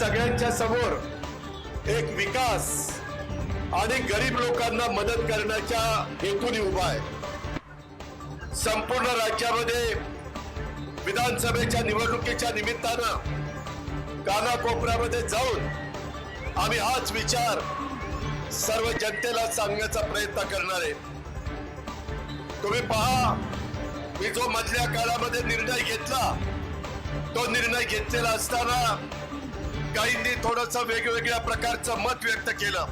सगळ्यांच्या समोर एक विकास आणि गरीब लोकांना मदत करण्याच्या हेतूने उभा आहे. संपूर्ण राज्यामध्ये विधानसभेच्या निवडणुकीच्या निमित्तानं कानाकोपऱ्यामध्ये जाऊन आम्ही हाच विचार सर्व जनतेला सांगण्याचा प्रयत्न करणार आहे. तुम्ही पहा मी जो मधल्या काळामध्ये निर्णय घेतला तो निर्णय घेतलेला असताना काहींनी थोडस वेगवेगळ्या प्रकारचं मत व्यक्त केलं.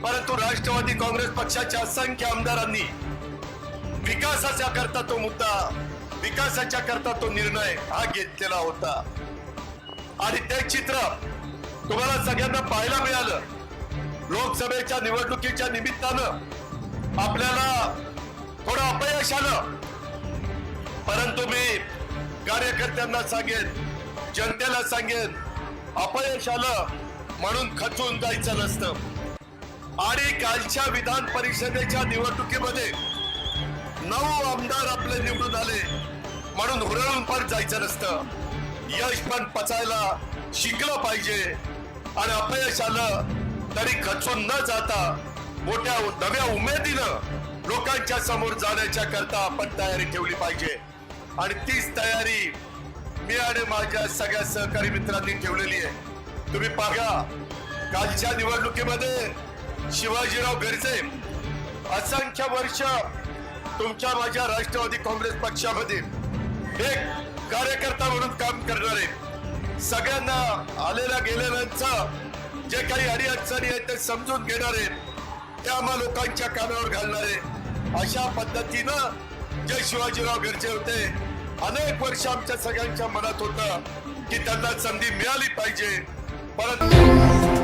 परंतु राष्ट्रवादी काँग्रेस पक्षाच्या असंख्य आमदारांनी विकासाच्या करता तो मुद्दा विकासाच्या करता तो निर्णय हा घेतलेला होता. आणि ते चित्र तुम्हाला सगळ्यांना पाहायला मिळालं. लोकसभेच्या निवडणुकीच्या निमित्तानं आपल्याला थोडं अपयश आलं. परंतु मी कार्यकर्त्यांना सांगेन जनतेला सांगेन अपयश आलं म्हणून खचून जायचं नसतं. आणि कालच्या विधान परिषदेच्या निवडणुकीमध्ये नऊ आमदार आपले निवडून आले म्हणून हुरळून पण जायचं नसतं. यश पण पचायला शिकलं पाहिजे आणि अपयश आलं तरी खचून न जाता मोठ्या नव्या उमेदीनं लोकांच्या समोर जाण्याच्या करता आपण तयारी ठेवली पाहिजे. आणि तीच तयारी मी आणि माझ्या सगळ्या सहकारी मित्रांनी ठेवलेली आहे. तुम्ही पाहा कालच्या निवडणुकीमध्ये शिवाजीराव गर्जे असंख्य वर्ष तुमच्या माझ्या राष्ट्रवादी काँग्रेस पक्षामध्ये एक कार्यकर्ता म्हणून काम करणारे सगळ्यांना आलेल्या गेलेल्यांचं जे काही अडीअडचणी आहेत ते समजून घेणारे ते आम्हा लोकांच्या कानावर घालणारे अशा पद्धतीनं जे शिवाजीराव गर्जे होते अनेक वर्ष आमच्या सगळ्यांच्या मनात होतं की त्यांना संधी मिळाली पाहिजे. परंतु